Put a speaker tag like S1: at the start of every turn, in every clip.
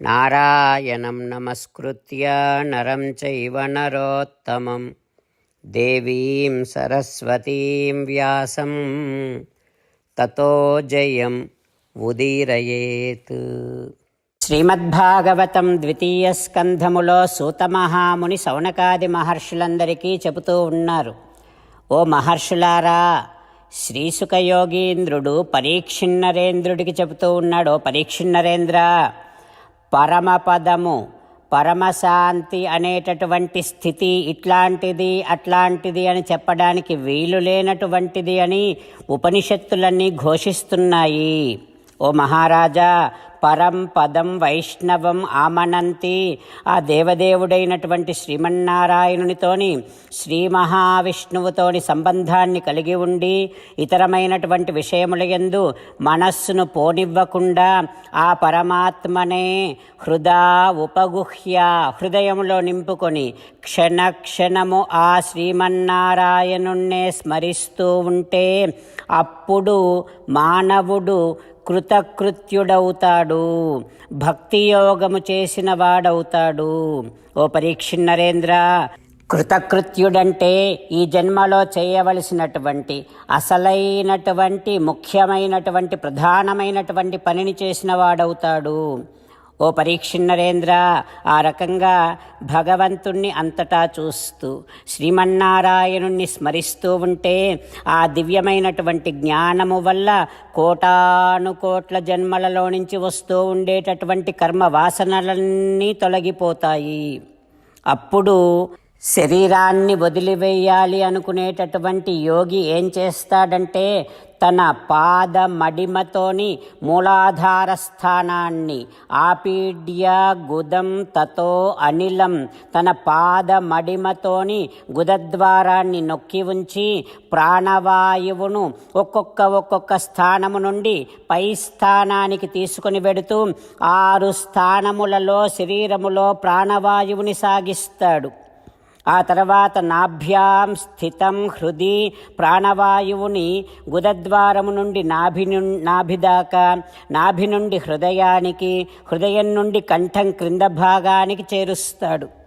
S1: నారాయణం నమస్కృత్య నరం చైవ నరోత్తమం దేవీం సరస్వతీం వ్యాసం తతో జయం ఉదీరయేత్ శ్రీమద్భాగవతం ద్వితీయ స్కంధములో సూతమహాముని సౌనకాది మహర్షులందరికీ చెబుతూ ఉన్నారు ఓ మహర్షులారా శ్రీసుఖయోగీంద్రుడు పరీక్షిన్నరేంద్రుడికి చెబుతూ ఉన్నాడు "ఓ పరీక్షిన్నరేంద్ర పరమపదము పరమశాంతి అనేటటువంటి స్థితి ఇట్లాంటిది అట్లాంటిది అని చెప్పడానికి వీలు లేనటువంటిది అని ఉపనిషత్తులన్నీ ఘోషిస్తున్నాయి. ఓ మహారాజా పరం పదం వైష్ణవం ఆమనంతి. ఆ దేవదేవుడైనటువంటి శ్రీమన్నారాయణునితోని శ్రీ మహావిష్ణువుతోని సంబంధాన్ని కలిగి ఉండి ఇతరమైనటువంటి విషయములయందు మనస్సును పోనివ్వకుండా ఆ పరమాత్మనే హృదా ఉపగుహ్య హృదయములో నింపుకొని క్షణ క్షణము ఆ శ్రీమన్నారాయణుణ్ణే స్మరిస్తూ ఉంటే అప్పుడు మానవుడు కృతకృత్యుడవుతాడు. భక్తి యోగము చేసిన వాడవుతాడు ఓ పరీక్ష నరేంద్ర కృతకృత్యుడంటే ఈ జన్మలో చేయవలసినటువంటి అసలైనటువంటి ముఖ్యమైనటువంటి ప్రధానమైనటువంటి పనిని చేసిన వాడవుతాడు ఓ పరీక్షిన్నరేంద్ర ఆ రకంగా భగవంతుణ్ణి అంతటా చూస్తూ శ్రీమన్నారాయణుణ్ణి స్మరిస్తూ ఉంటే ఆ దివ్యమైనటువంటి జ్ఞానము వల్ల కోటానుకోట్ల జన్మలలో నుంచి వస్తూ ఉండేటటువంటి కర్మ వాసనలన్నీ తొలగిపోతాయి. అప్పుడు శరీరాన్ని వదిలివేయాలి అనుకునేటటువంటి యోగి ఏం చేస్తాడంటే తన పాద మడిమతోని మూలాధార స్థానాన్ని ఆపీడ్య గుదం తతో అనిలం తన పాద మడిమతోని గుదద్వారాన్ని నొక్కి ఉంచి ప్రాణవాయువును ఒక్కొక్క ఒక్కొక్క స్థానము నుండి పై స్థానానికి తీసుకుని వెడుతూ ఆరు స్థానములలో శరీరములో ప్రాణవాయువుని సాగిస్తాడు. ఆ తర్వాత నాభ్యాం స్థితం హృది ప్రాణవాయువుని గుదద్వారము నుండి నాభి నాభిదాకా నాభి దాకా నాభి నుండి హృదయానికి హృదయం నుండి కంఠం క్రింద భాగానికి చేరుస్తాడు.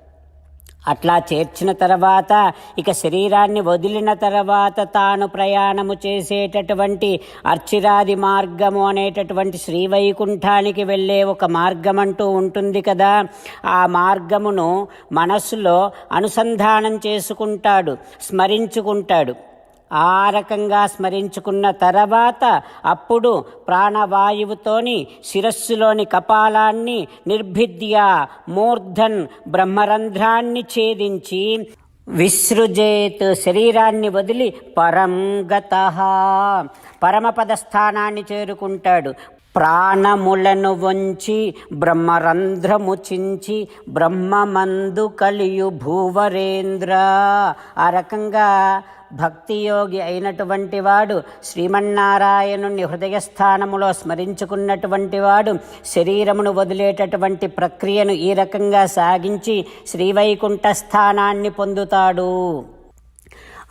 S1: అట్లా చేర్చిన తర్వాత ఇక శరీరాన్ని వదిలిన తర్వాత తాను ప్రయాణము చేసేటటువంటి అర్చిరాది మార్గము అనేటటువంటి శ్రీవైకుంఠానికి వెళ్ళే ఒక మార్గం అంటూ ఉంటుంది కదా. ఆ మార్గమును మనస్సులో అనుసంధానం చేసుకుంటాడు స్మరించుకుంటాడు. ఆ రకంగా స్మరించుకున్న తర్వాత అప్పుడు ప్రాణవాయువుతోని శిరస్సులోని కపాలాన్ని నిర్భిద్య మూర్ధన్ బ్రహ్మరంధ్రాన్ని ఛేదించి విసృజేత్ శరీరాన్ని వదిలి పరంగత పరమపద స్థానాన్ని చేరుకుంటాడు. ప్రాణములను వంచి బ్రహ్మరంధ్రము చించి బ్రహ్మమందు కలియు భూవరేంద్ర. ఆ రకంగా భక్తియోగి అయినటువంటి వాడు శ్రీమన్నారాయణుని హృదయస్థానములో స్మరించుకున్నటువంటి వాడు శరీరమును వదిలేటటువంటి ప్రక్రియను ఈ రకంగా సాగించి శ్రీవైకుంఠ స్థానాన్ని పొందుతాడు.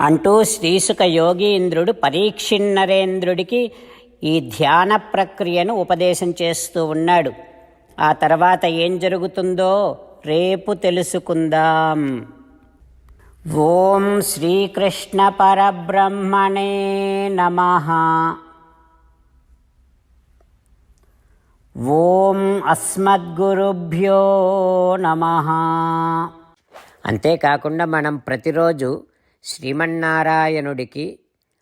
S1: అంటూ శ్రీసుక యోగీంద్రుడు పరీక్షిన్నరేంద్రుడికి ఈ ధ్యాన ప్రక్రియను ఉపదేశం చేస్తూ ఉన్నాడు. ఆ తర్వాత ఏం జరుగుతుందో రేపు తెలుసుకుందాం. ఓం శ్రీకృష్ణ పరబ్రహ్మణే నమ. ఓం అస్మద్గురుభ్యో నమ. అంతేకాకుండా మనం ప్రతిరోజు శ్రీమన్నారాయణుడికి